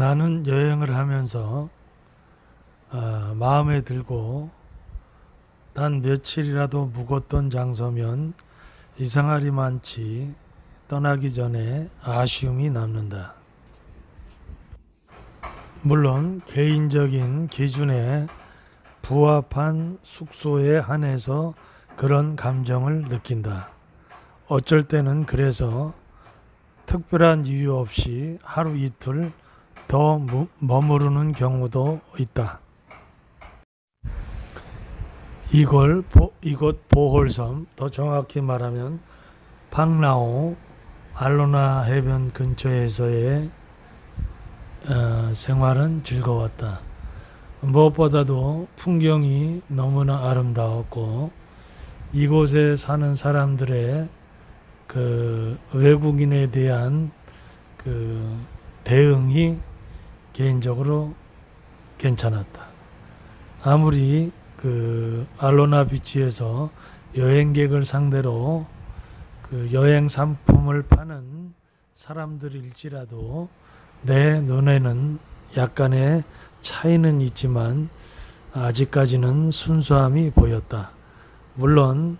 나는 여행을 하면서 아, 마음에 들고 단 며칠이라도 묵었던 장소면 이상하리 많지 떠나기 전에 아쉬움이 남는다. 물론 개인적인 기준에 부합한 숙소에 한해서 그런 감정을 느낀다. 어쩔 때는 그래서 특별한 이유 없이 하루 이틀 더 무- 머무르는 경우도 있다. 이걸 보, 이곳 보홀섬 더 정확히 말하면 팡라오 알로나 해변 근처에서의 어, 생활은 즐거웠다. 무엇보다도 풍경이 너무나 아름다웠고 이곳에 사는 사람들의 그 외국인에 대한 그 대응이 개인적으로 괜찮았다. 아무리 그 알로나 비치에서 여행객을 상대로 그 여행 상품을 파는 사람들일지라도 내 눈에는 약간의 차이는 있지만 아직까지는 순수함이 보였다. 물론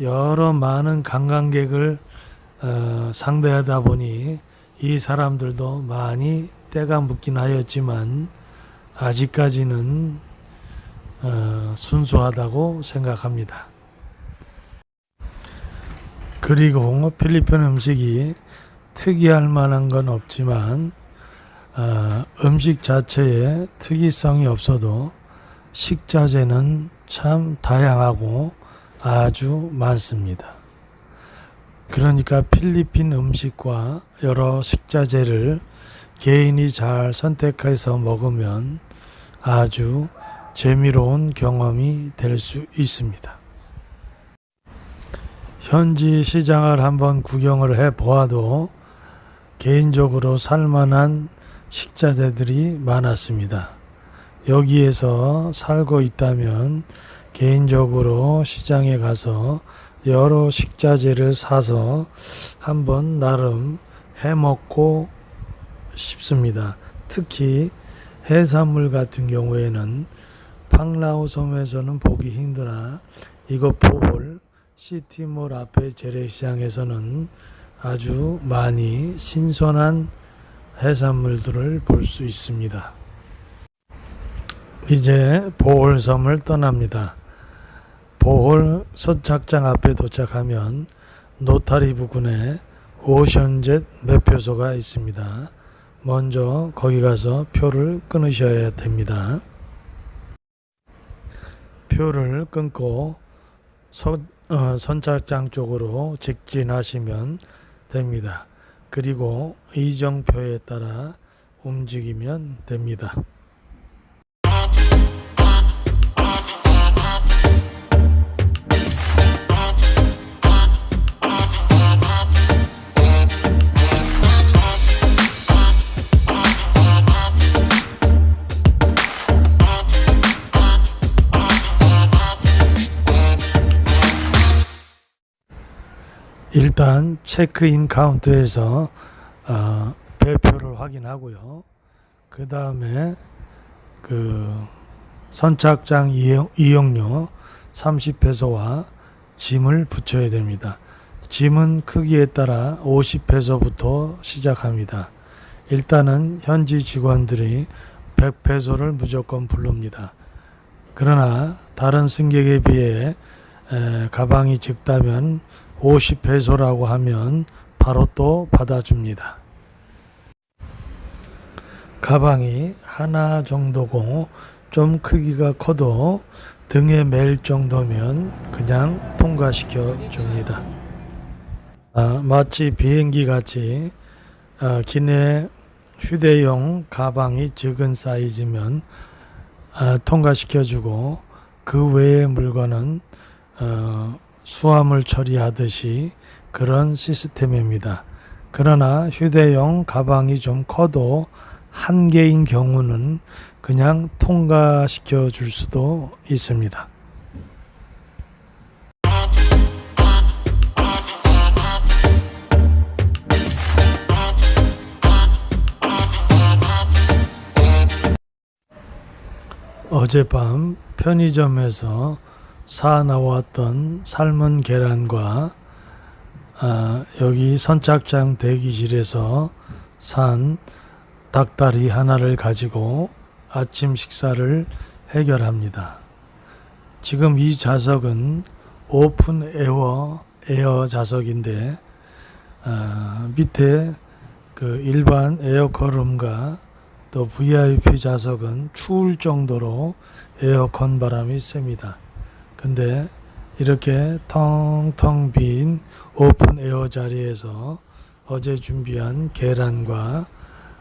여러 많은 관광객을 어, 상대하다 보니 이 사람들도 많이 때가 묻긴 하였지만 아직까지는 어, 순수하다고 생각합니다. 그리고 필리핀 음식이 특이할 만한 건 없지만 어, 음식 자체에 특이성이 없어도 식자재는 참 다양하고 아주 많습니다. 그러니까 필리핀 음식과 여러 식자재를 개인이 잘 선택해서 먹으면 아주 재미로운 경험이 될 수 있습니다. 현지 시장을 한번 구경을 해 보아도 개인적으로 살만한 식자재들이 많았습니다. 여기에서 살고 있다면 개인적으로 시장에 가서 여러 식자재를 사서 한번 나름 해 먹고 싶습니다. 특히 해산물 같은 경우에는 팡라오 섬에서는 보기 힘드나 이곳 보홀 시티몰 앞의 재래시장에서는 아주 많이 신선한 해산물들을 볼 수 있습니다. 이제 보홀섬을 떠납니다. 보홀 선착장 앞에 도착하면 노타리 부근에 오션젯 매표소가 있습니다. 먼저 거기 가서 표를 끊으셔야 됩니다. 표를 끊고 선, 어, 선착장 쪽으로 직진하시면 됩니다. 그리고 이정표에 따라 움직이면 됩니다. 일단 체크인 카운터에서 어, 배표를 확인하고요. 그 다음에 그 선착장 이용, 이용 료 30페소와 짐을 붙여야 됩니다. 짐은 크기에 따라 50페소부터 시작합니다. 일단은 현지 직원들이 100페소를 무조건 부릅니다. 그러나 다른 승객에 비해 에, 가방이 적다면 50페소라고 하면 바로 또 받아줍니다. 가방이 하나 정도고 좀 크기가 커도 등에 맬 정도면 그냥 통과시켜 줍니다. 아, 마치 비행기 같이 아, 기내 휴대용 가방이 적은 사이즈면 아, 통과시켜주고 그 외의 물건은 어, 수화물 처리하듯이 그런 시스템입니다. 그러나 휴대용 가방이 좀 커도 한 개인 경우는 그냥 통과시켜 줄 수도 있습니다. 어젯밤 편의점에서 사 나왔던 삶은 계란과 아, 여기 선착장 대기실에서 산 닭다리 하나를 가지고 아침 식사를 해결합니다. 지금 이 좌석은 오픈 에어 에어 좌석인데 아, 밑에 그 일반 에어컨룸과 또 VIP 좌석은 추울 정도로 에어컨 바람이 셉니다. 근데 이렇게 텅텅 빈 오픈 에어 자리에서 어제 준비한 계란과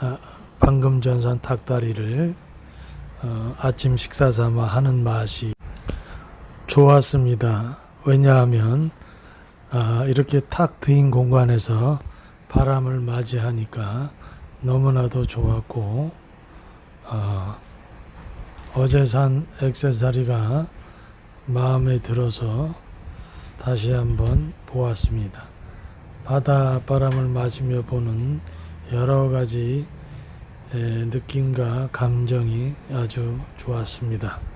아, 방금 전산 닭다리를 어, 아침 식사 삼아 하는 맛이 좋았습니다. 왜냐하면 아, 이렇게 탁 트인 공간에서 바람을 맞이하니까 너무나도 좋았고 어, 어제 산 액세서리가 마음에 들어서 다시 한번 보았습니다. 바다 바람을 맞으며 보는 여러 가지 에, 느낌과 감정이 아주 좋았습니다.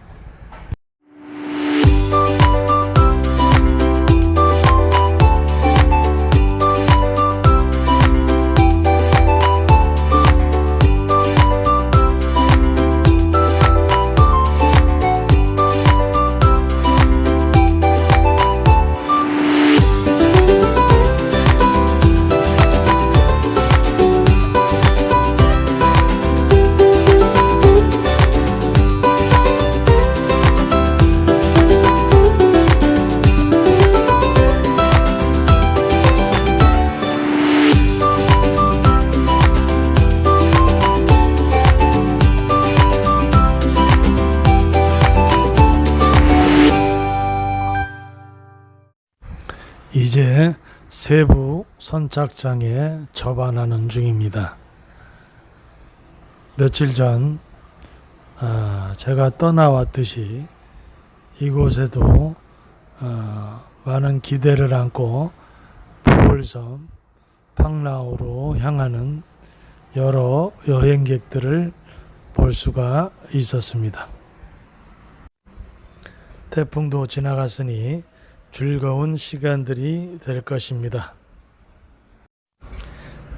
이제 세부 선착장에 접안하는 중입니다. 며칠 전 아, 제가 떠나왔듯이 이곳에도 어, 많은 기대를 안고 보홀섬 팡라오로 향하는 여러 여행객들을 볼 수가 있었습니다. 태풍도 지나갔으니 즐거운 시간들이 될 것입니다.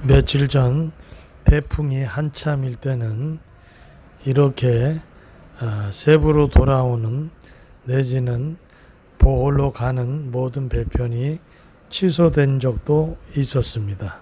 며칠 전 태풍이 한참일 때는 이렇게 어, 세부로 돌아오는 내지는 보홀로 가는 모든 배편이 취소된 적도 있었습니다.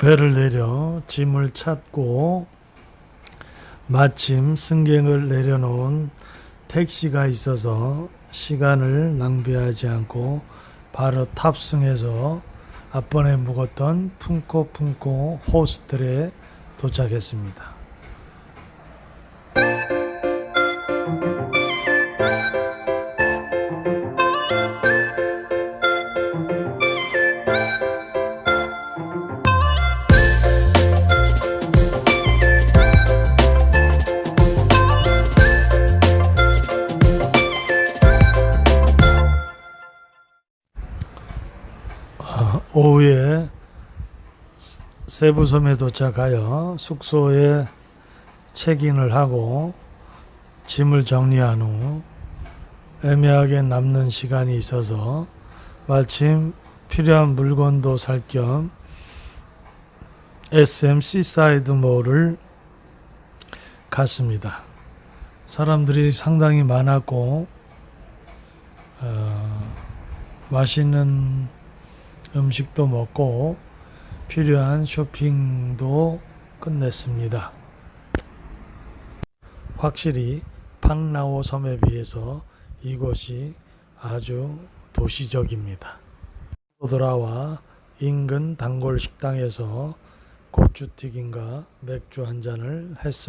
배를 내려 짐을 찾고 마침 승객을 내려놓은 택시가 있어서 시간을 낭비하지 않고 바로 탑승해서 앞번에 묵었던 품코품코 호스텔에 도착했습니다. 오후에 세- 세부섬에 도착하여 숙소에 체크인을 하고 짐을 정리한 후 애매하게 남는 시간이 있어서 마침 필요한 물건도 살 겸 SM 시사이드 몰을 갔습니다. 사람들이 상당히 많았고 어, 맛있는 음식도 먹고 필요한 쇼핑도 끝냈습니다. 확실히 팡나오 섬에 비해서 이곳이 아주 도시적입니다. 돌아와 인근 단골 식당에서 고추튀김과 맥주 한 잔을 했습니다.